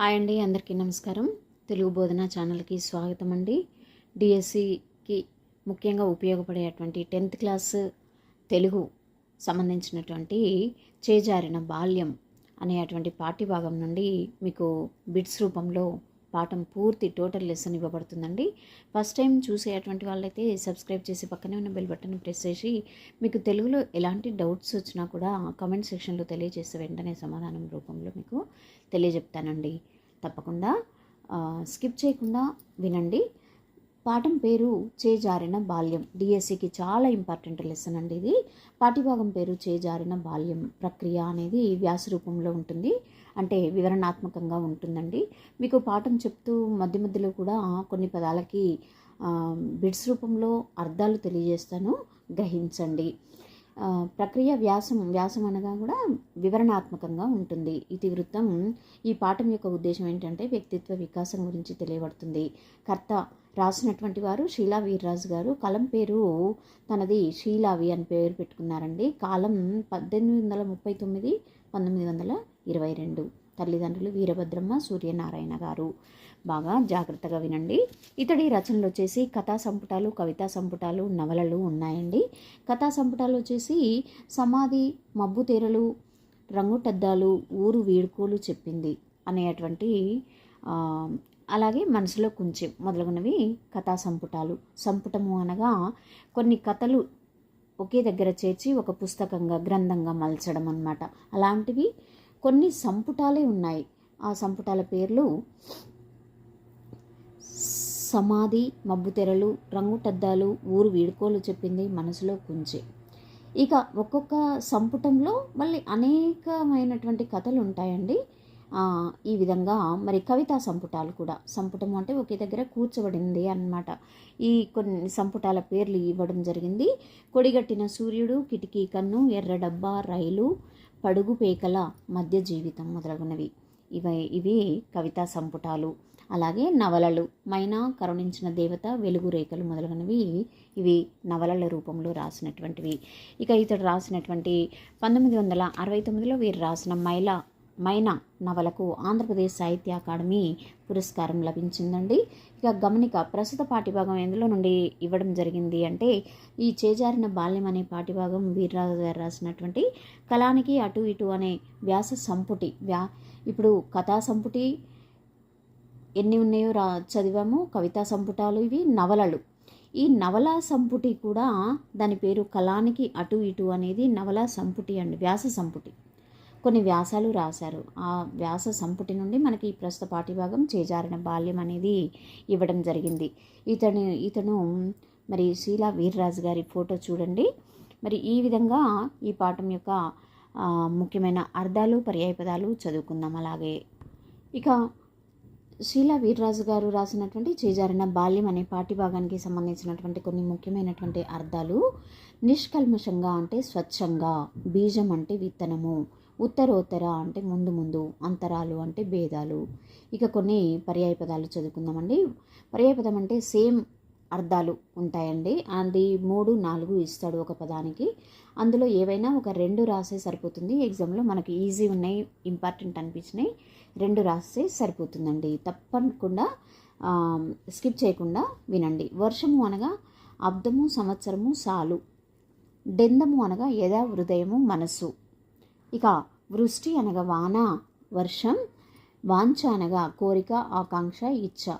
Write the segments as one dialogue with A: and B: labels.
A: Hi అండి అందరికీ నమస్కారం. తెలుగు బోధన ఛానల్కి స్వాగతం అండి. డిఎస్సికి ముఖ్యంగా ఉపయోగపడేటువంటి టెన్త్ క్లాస్ తెలుగు సంబంధించినటువంటి చేజారిన బాల్యం అనేటువంటి పాఠ్యభాగం నుండి మీకు బిట్స్ రూపంలో పాఠం పూర్తి టోటల్ లెసన్ ఇవ్వబడుతుందండి. ఫస్ట్ టైం చూసేటువంటి వాళ్ళైతే సబ్స్క్రైబ్ చేసి పక్కనే ఉన్న బెల్ బటన్ ప్రెస్ చేసి మీకు తెలుగులో ఎలాంటి డౌట్స్ వచ్చినా కూడా కామెంట్ సెక్షన్లో తెలియజేస్తే వెంటనే సమాధానం రూపంలో మీకు తెలియజెప్తానండి. తప్పకుండా స్కిప్ చేయకుండా వినండి. పాఠం పేరు చేజారిన బాల్యం. డిఎస్సికి చాలా ఇంపార్టెంట్ లెసన్ అండి ఇది. పాఠ్యభాగం పేరు చేజారిన బాల్యం ప్రక్రియ అనేది వ్యాస రూపంలో ఉంటుంది. అంటే వివరణాత్మకంగా ఉంటుందండి. మీకు పాఠం చెప్తూ మధ్య మధ్యలో కూడా కొన్ని పదాలకి బిట్స్ రూపంలో అర్థాలు తెలియజేస్తాను. గ్రహించండి. ప్రక్రియ వ్యాసం వ్యాసం అనగా కూడా వివరణాత్మకంగా ఉంటుంది. ఇతివృత్తం ఈ పాఠం యొక్క ఉద్దేశం ఏంటంటే వ్యక్తిత్వ వికాసం గురించి తెలియబడుతుంది. కర్త రాసినటువంటి వారు షీలా వీర్రాజు గారు. కలం పేరు తనది షీలావి అని పేరు పెట్టుకున్నారండి. కాలం పద్దెనిమిది వందల ముప్పై తొమ్మిది పంతొమ్మిది వందల ఇరవై రెండు. తల్లిదండ్రులు వీరభద్రమ్మ సూర్యనారాయణ గారు. బాగా జాగ్రత్తగా వినండి. ఇతడి రచనలు వచ్చేసి కథా సంపుటాలు కవితా సంపుటాలు నవలలు ఉన్నాయండి. కథా సంపుటాలు వచ్చేసి సమాధి మబ్బు తెరలు రంగుటద్దాలు ఊరు వీడుకోలు చెప్పింది అనేటువంటి అలాగే మనసులో కొంచెం మొదలగునవి కథా సంపుటాలు. సంపుటము అనగా కొన్ని కథలు ఒకే దగ్గర చేర్చి ఒక పుస్తకంగా గ్రంథంగా మలచడం అనమాట అలాంటివి కొన్ని సంపుటాలే ఉన్నాయి. ఆ సంపుటాల పేర్లు సమాధి మబ్బు తెరలు రంగుటద్దాలు ఊరు వీడుకోలు చెప్పింది మనసులో కుంచి ఇక ఒక్కొక్క సంపుటంలో మళ్ళీ అనేకమైనటువంటి కథలు ఉంటాయండి ఈ విధంగా మరి కవితా సంపుటాలు కూడా. సంపుటం అంటే ఒకే దగ్గర కూర్చోబడింది అన్నమాట. ఈ కొన్ని సంపుటాల పేర్లు ఇవ్వడం జరిగింది. కొడిగట్టిన సూర్యుడు కిటికీ కన్ను ఎర్ర డబ్బా రైలు పడుగు పేకల మధ్య జీవితం మొదలగునవి. ఇవి ఇవి కవితా సంపుటాలు. అలాగే నవలలు. మైనా కరుణించిన దేవత వెలుగు రేఖలు మొదలగునవి. ఇవి నవలల రూపంలో రాసినటువంటివి. ఇక ఇతడు రాసినటువంటి పంతొమ్మిది వందల అరవై తొమ్మిదిలో వీరు రాసిన మైలా మైనా నవలకు ఆంధ్రప్రదేశ్ సాహిత్య అకాడమీ పురస్కారం లభించిందండి. ఇక గమనిక ప్రస్తుత పాఠ్యభాగం ఎందులో నుండి ఇవ్వడం జరిగింది అంటే ఈ చేజారిన బాల్యం అనే పాఠ్యభాగం వీర్రాజు గారు రాసినటువంటి కళానికి అటు ఇటు అనే వ్యాస సంపుటి వ్యా ఇప్పుడు కథా సంపుటి ఎన్ని ఉన్నాయో రా చదివాము. కవితా సంపుటాలు ఇవి నవలలు. ఈ నవలా సంపుటి కూడా దాని పేరు కళానికి అటు ఇటు అనేది నవలా సంపుటి అండి వ్యాస సంపుటి. కొన్ని వ్యాసాలు రాశారు. ఆ వ్యాస సంపుటి నుండి మనకి ఈ ప్రస్తుత పాఠ్యభాగం చేజారిన బాల్యం అనేది ఇవ్వడం జరిగింది. ఇతను ఇతను మరి శీలా వీర్రాజు గారి ఫోటో చూడండి. మరి ఈ విధంగా ఈ పాఠం యొక్క ముఖ్యమైన అర్థాలు పర్యాయపదాలు చదువుకుందాం అలాగే. ఇక శీలా వీర్రాజు గారు రాసినటువంటి చేజారిన బాల్యం అనే పాఠ్యభాగానికి సంబంధించినటువంటి కొన్ని ముఖ్యమైనటువంటి అర్థాలు. నిష్కల్మషంగా అంటే స్వచ్ఛంగా బీజం అంటే విత్తనము ఉత్తరోత్తర అంటే ముందు ముందు అంతరాలు అంటే భేదాలు. ఇక కొన్ని పర్యాయ పదాలు చదువుకుందామండి. పర్యాయ పదం అంటే సేమ్ అర్థాలు ఉంటాయండి. అది మూడు నాలుగు ఇస్తాడు ఒక పదానికి. అందులో ఏవైనా ఒక రెండు రాసే సరిపోతుంది. ఎగ్జామ్లో మనకి ఈజీ ఉన్నాయి ఇంపార్టెంట్ అనిపించినాయి. రెండు రాస్తే సరిపోతుందండి. తప్పకుండా స్కిప్ చేయకుండా వినండి. వర్షము అనగా అబ్దము సంవత్సరము సాలు. డెందము అనగా యథా హృదయము మనస్సు. ఇక వృష్టి అనగా వాన వర్షం. వాంఛ అనగా కోరిక ఆకాంక్ష ఇచ్చ.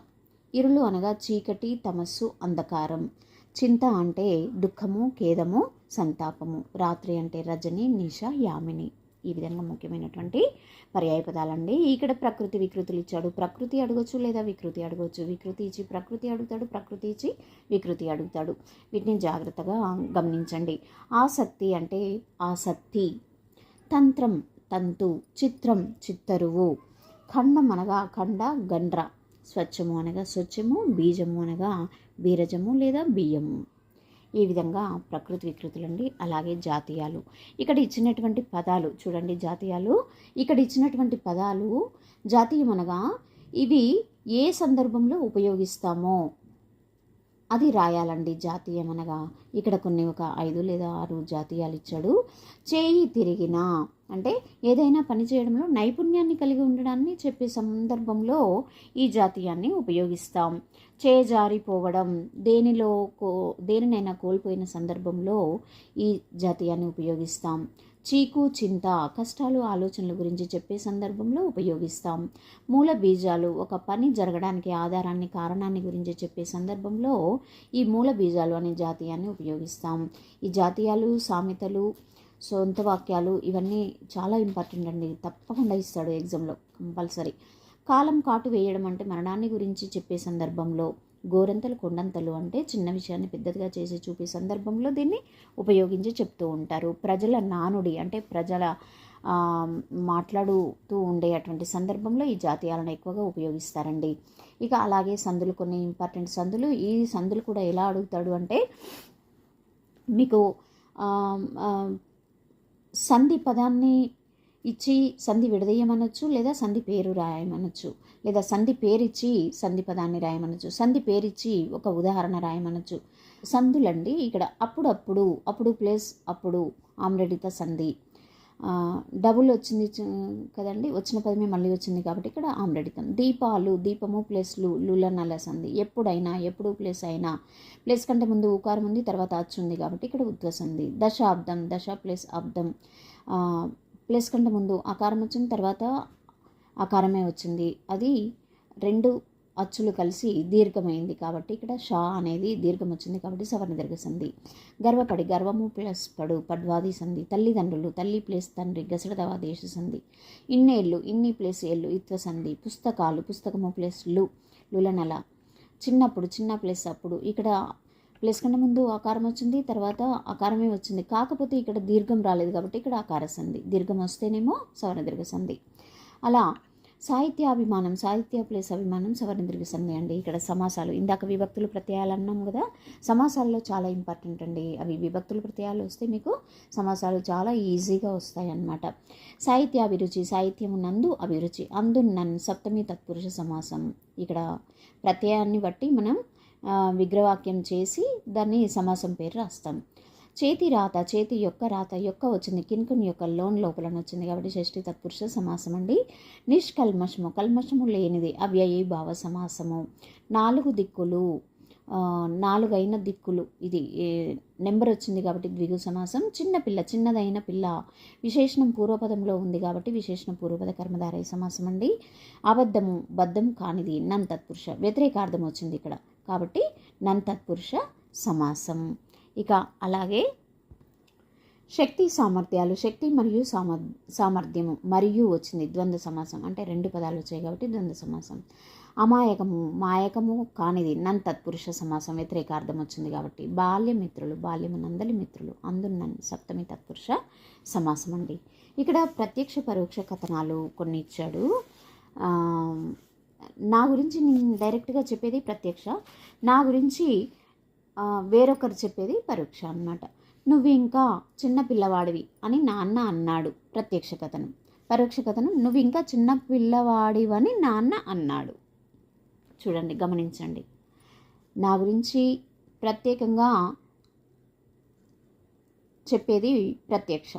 A: ఇరులు అనగా చీకటి తమస్సు అంధకారం. చింత అంటే దుఃఖము ఖేదము సంతాపము. రాత్రి అంటే రజని నిష యామిని. ఈ విధంగా ముఖ్యమైనటువంటి పర్యాయ పదాలండి. ఇక్కడ ప్రకృతి వికృతులు ఇచ్చాడు. ప్రకృతి అడగొచ్చు లేదా వికృతి అడగొచ్చు? వికృతి ఇచ్చి ప్రకృతి అడుగుతాడు ప్రకృతి ఇచ్చి వికృతి అడుగుతాడు. వీటిని జాగ్రత్తగా గమనించండి. ఆసక్తి అంటే ఆసక్తి. తంత్రం తంతు చిత్రం చిత్తరువు. ఖండం అనగా ఖండ గండ్ర. స్వచ్ఛము అనగా స్వచ్ఛము బీజము అనగా బీరజము లేదా బియ్యము. ఈ విధంగా ప్రకృతి వికృతులండి అలాగే జాతీయాలు. ఇక్కడ ఇచ్చినటువంటి పదాలు చూడండి జాతీయాలు. ఇక్కడ ఇచ్చినటువంటి పదాలు జాతీయం అనగా ఇవి ఏ సందర్భంలో ఉపయోగిస్తామో? అది రాయాలండి జాతీయం అనగా. ఇక్కడ కొన్ని ఒక ఐదు లేదా ఆరు జాతీయాలు ఇచ్చాడు. చేయి తిరిగిన. అంటే ఏదైనా పని చేయడంలో నైపుణ్యాన్ని కలిగి ఉండడాన్ని చెప్పే సందర్భంలో ఈ జాతీయాన్ని ఉపయోగిస్తాం. చేజారిపోవడం దేనిలో కో దేనినైనా కోల్పోయిన సందర్భంలో ఈ జాతీయాన్ని ఉపయోగిస్తాం. చీకు చింత కష్టాలు ఆలోచనల గురించి చెప్పే సందర్భంలో ఉపయోగిస్తాం. మూల బీజాలు ఒక పని జరగడానికి ఆధారాన్ని కారణాన్ని గురించి చెప్పే సందర్భంలో ఈ మూల బీజాలు అనే జాతీయాన్ని ఉపయోగిస్తాం. ఈ జాతీయాలు సామెతలు సొంత వాక్యాలు ఇవన్నీ చాలా ఇంపార్టెంట్ అండి. తప్పకుండా ఇస్తాడు ఎగ్జామ్లో కంపల్సరీ. కాలం కాటు వేయడం అంటే మరణాన్ని గురించి చెప్పే సందర్భంలో గోరంతలు కొండంతలు అంటే చిన్న విషయాన్ని పెద్దదిగా చేసి చూపే సందర్భంలో దీన్ని ఉపయోగించి చెప్తూ ఉంటారు. ప్రజల నానుడి అంటే ప్రజల మాట్లాడుతూ ఉండే అటువంటి సందర్భంలో ఈ జాతీయాలను ఎక్కువగా ఉపయోగిస్తారండి. ఇక అలాగే సందులు కొన్ని ఇంపార్టెంట్ సందులు. ఈ సందులు కూడా ఎలా అడుగుతాడు అంటే మీకు సంధి పదాన్ని ఇచ్చి సంధి విడదీయమనొచ్చు లేదా సంధి పేరు రాయమనొచ్చు. లేదా సంధి పేరిచ్చి సంధి పదాన్ని రాయమనొచ్చు సంధి పేరిచ్చి ఒక ఉదాహరణ రాయమనొచ్చు. సంధులండి ఇక్కడ అప్పుడప్పుడు అప్పుడు ప్లస్ అప్పుడు ఆమ్రడిత సంధి. డబుల్ వచ్చింది కదండి వచ్చిన పదమే మళ్ళీ వచ్చింది కాబట్టి ఇక్కడ ఆమ్రడితం దీపాలు దీపము ప్లేస్లు లుల నల సంధి. ఎప్పుడైనా ఎప్పుడు ప్లస్ అయినా. ప్లస్ కంటే ముందు ఉకారం ఉంది తర్వాత అచ్చుంది కాబట్టి ఇక్కడ ఉద్వ సంధి. దశాబ్దం దశ ప్లస్ అబ్దం. ప్లేస్ ప్లస్ కంటే ముందు ఆకారం వచ్చింది తర్వాత ఆకారమే వచ్చింది. అది రెండు అచ్చులు కలిసి దీర్ఘమైంది కాబట్టి ఇక్కడ షా అనేది దీర్ఘం వచ్చింది కాబట్టి సవర్ణ దీర్ఘ సంధి. గర్వపడి గర్వము ప్లస్ పడు పడ్వాది సంధి. తల్లిదండ్రులు తల్లి ప్లస్ తండ్రి గసడదవా దేశ సంధి. ఇన్నేళ్ళు ఇన్ని ప్లస్ ఏళ్ళు ఇత్వ సంధి. పుస్తకాలు పుస్తకము ప్లస్లు లులనల. చిన్నప్పుడు చిన్న ప్లస్ అప్పుడు ఇక్కడ ప్లస్ కంటే ముందు ఆకారం వచ్చింది తర్వాత ఆకారమే వచ్చింది. కాకపోతే ఇక్కడ దీర్ఘం రాలేదు కాబట్టి ఇక్కడ ఆకార సంధి. దీర్ఘం వస్తేనేమో సవర్ణ దీర్ఘ సంధి. అలా సాహిత్యాభిమానం సాహిత్య ప్లస్ అభిమానం సవర్ణ దీర్ఘ అండి. ఇక్కడ సమాసాలు ఇందాక విభక్తులు ప్రత్యయాలు అన్నాం కదా సమాసాల్లో చాలా ఇంపార్టెంట్ అండి. అవి విభక్తులు ప్రత్యయాలు వస్తే మీకు సమాసాలు చాలా ఈజీగా వస్తాయి అన్నమాట సాహిత్య అభిరుచి సాహిత్యము నందు అభిరుచి అందు నన్ సప్తమి తత్పురుష సమాసం. ఇక్కడ ప్రత్యయాన్ని బట్టి మనం విగ్రహవాక్యం చేసి దాన్ని సమాసం పేరు రాస్తాం. చేతి రాత చేతి యొక్క రాత యొక్క వచ్చింది. కిన్కుని యొక్క లోన్ లోపల వచ్చింది కాబట్టి షష్ఠి తత్పురుష సమాసం అండి. నిష్కల్మషము కల్మషము లేనిది అవ్యయీ భావ సమాసము. నాలుగు దిక్కులు నాలుగైన దిక్కులు. ఇది నెంబర్ వచ్చింది కాబట్టి ద్విగు సమాసం. చిన్న పిల్ల చిన్నదైన పిల్ల. విశేషణం పూర్వపదంలో ఉంది కాబట్టి విశేషణ పూర్వపద కర్మధారయ సమాసం అండి. అబద్ధము బద్ధం కానిది నన్ తత్పురుష వ్యతిరేకార్థం వచ్చింది ఇక్కడ కాబట్టి నన్ తత్పురుష సమాసం. ఇక అలాగే శక్తి సామర్థ్యాలు శక్తి మరియు సామర్ సామర్థ్యము మరియు వచ్చింది ద్వంద్వ సమాసం. అంటే రెండు పదాలు వచ్చాయి కాబట్టి ద్వంద్వ సమాసం. అమాయకము మాయకము కానిది నన్ తత్పురుష సమాసం వ్యతిరేకార్థం వచ్చింది కాబట్టి బాల్య మిత్రులు బాల్యము నందలి మిత్రులు అందున్నన్ సప్తమి తత్పురుష సమాసం అండి ఇక్కడ ప్రత్యక్ష పరోక్ష కథనాలు కొన్ని ఇచ్చాడు. నా గురించి నేను డైరెక్ట్గా చెప్పేది ప్రత్యక్ష. నా గురించి వేరొకరు చెప్పేది పరోక్ష అన్నమాట. నువ్వు ఇంకా చిన్న పిల్లవాడివి అని నాన్న అన్నాడు ప్రత్యక్ష కథనం. పరోక్ష కథనం నువ్వు ఇంకా చిన్న పిల్లవాడివని నాన్న అన్నాడు. చూడండి గమనించండి. నా గురించి ప్రత్యేకంగా చెప్పేది ప్రత్యక్ష.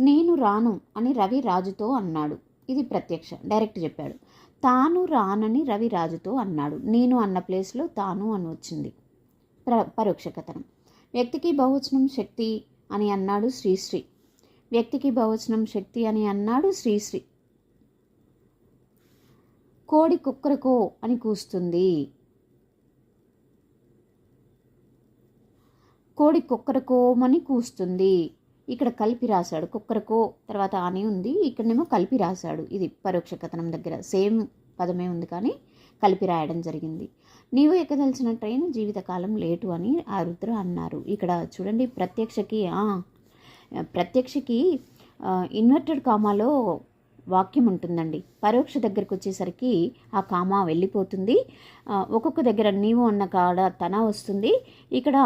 A: నేను రాను అని రవి రాజుతో అన్నాడు. ఇది ప్రత్యక్ష డైరెక్ట్ చెప్పాడు. తాను రానని రవి రాజుతో అన్నాడు. నేను అన్న ప్లేస్లో తాను అని వచ్చింది. ప్ర పరోక్షకతనం. వ్యక్తికి బహువచనం శక్తి అని అన్నాడు శ్రీశ్రీ. వ్యక్తికి బహువచనం శక్తి అని అన్నాడు శ్రీశ్రీ. కోడి కుక్కరకో అని కూస్తుంది. కోడి కుక్కరకోమని కూస్తుంది. ఇక్కడ కలిపి రాశాడు. కుక్కరకో తర్వాత అని ఉంది. ఇక్కడనేమో కలిపి రాశాడు. ఇది పరోక్ష కథనం దగ్గర. సేమ్ పదమే ఉంది కానీ కలిపి రాయడం జరిగింది. నీవు ఎక్కదలిచిన ట్రైన్ జీవితకాలం లేటు అని ఆ రుద్ర అన్నారు. ఇక్కడ చూడండి ప్రత్యక్షకి ప్రత్యక్షకి ఇన్వర్టెడ్ కామాలో వాక్యం ఉంటుందండి. పరోక్ష దగ్గరకు వచ్చేసరికి ఆ కామా వెళ్ళిపోతుంది. ఒక్కొక్క దగ్గర నీవు అన్న కాడ తన వస్తుంది. ఇక్కడ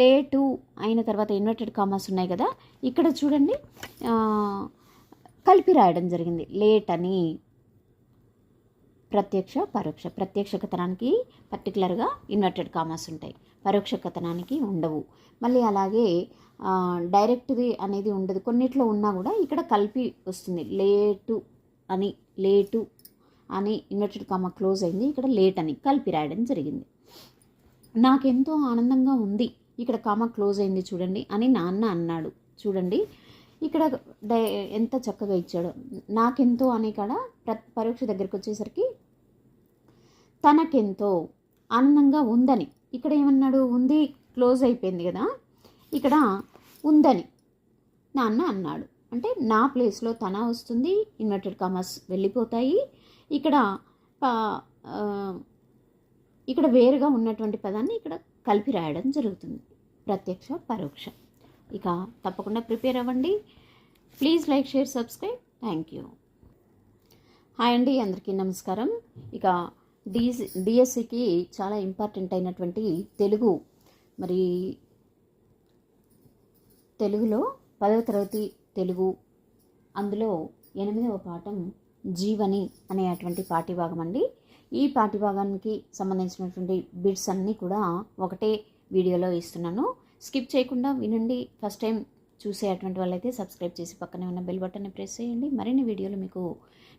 A: లేటు అయిన తర్వాత ఇన్వర్టెడ్ కామాస్ ఉన్నాయి కదా ఇక్కడ చూడండి కలిపి రాయడం జరిగింది. లేట్ అని. ప్రత్యక్ష పరోక్ష. ప్రత్యక్ష కథనానికి పర్టికులర్గా ఇన్వర్టెడ్ కామర్స్ ఉంటాయి. పరోక్ష కథనానికి ఉండవు. మళ్ళీ అలాగే డైరెక్ట్ది అనేది ఉండదు. కొన్నిట్లో ఉన్నా కూడా ఇక్కడ కలిపి వస్తుంది. లేటు అని లేటు అని ఇన్వర్టెడ్ కామా క్లోజ్ అయింది. ఇక్కడ లేట్ అని కలిపి రాయడం జరిగింది. నాకెంతో ఆనందంగా ఉంది. ఇక్కడ కామా క్లోజ్ అయింది చూడండి అని నాన్న అన్నాడు. చూడండి ఇక్కడ డై ఎంత చక్కగా ఇచ్చాడు. నాకెంతో అనే కాడ పరీక్ష పరోక్ష దగ్గరికి వచ్చేసరికి తనకెంతో ఆనందంగా ఉందని. ఇక్కడ ఏమన్నాడు? ఉంది క్లోజ్ అయిపోయింది కదా. ఇక్కడ ఉందని నాన్న అన్నాడు. అంటే నా ప్లేస్లో తన వస్తుంది ఇన్వర్టెడ్ కామర్స్ వెళ్ళిపోతాయి. ఇక్కడ ఇక్కడ వేరుగా ఉన్నటువంటి పదాన్ని ఇక్కడ కలిపి రాయడం జరుగుతుంది. ప్రత్యక్ష పరోక్ష. ఇక తప్పకుండా ప్రిపేర్ అవ్వండి. Please like share subscribe. Thank you. Hi అండి అందరికీ నమస్కారం. ఇక డిఎస్ డిఎస్సికి చాలా ఇంపార్టెంట్ అయినటువంటి తెలుగు మరి తెలుగులో పదవ తరగతి తెలుగు అందులో ఎనిమిదవ పాఠం జీవని అనేటువంటి పాఠ్యభాగం అండి. ఈ పాఠ్యభాగానికి సంబంధించినటువంటి బిట్స్ అన్నీ కూడా ఒకటే వీడియోలో ఇస్తున్నాను. స్కిప్ చేయకుండా వినండి. ఫస్ట్ టైం చూసే అటువంటి వాళ్ళైతే సబ్స్క్రైబ్ చేసి పక్కనే ఉన్న బెల్ బటన్ని ప్రెస్ చేయండి. మరిన్ని వీడియోలు మీకు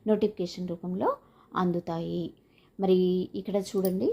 A: నోటిఫికేషన్ రూపంలో అందుతాయి. మరి ఇక్కడ చూడండి.